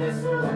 this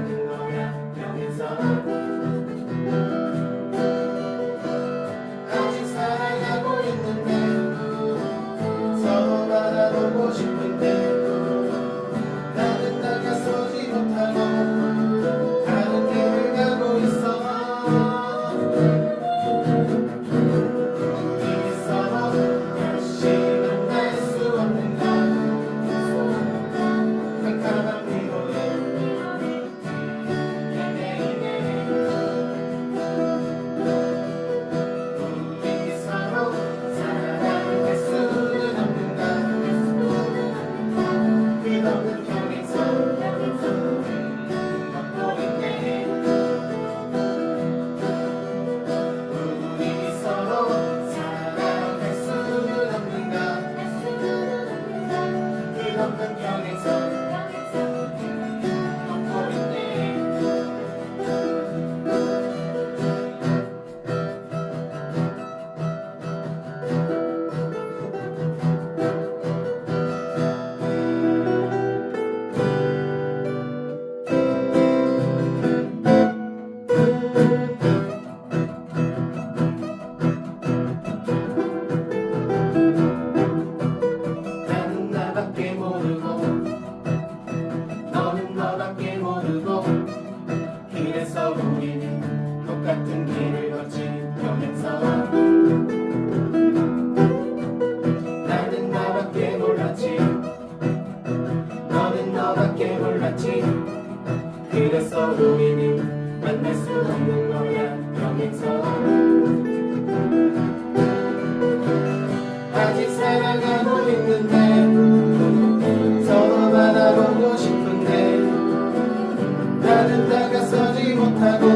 나는 다가서지 못하고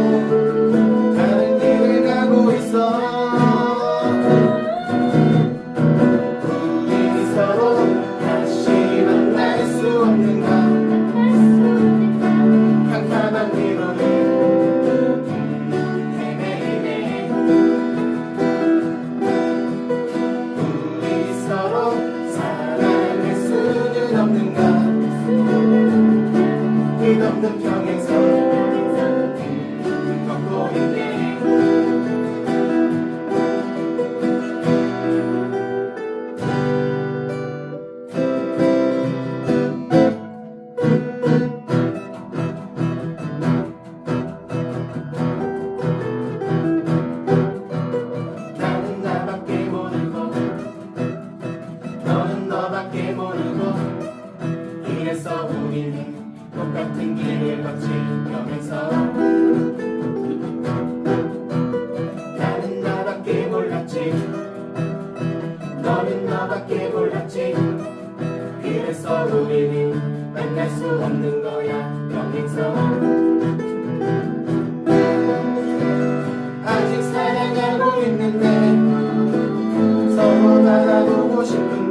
거칠면서. 나는 나밖에 몰랐지. 너는 나밖에 몰랐지. 그래서 우리는 만날 수 없는 거야 평행서 아직 사랑하고 있는데 서로 다가보고 싶은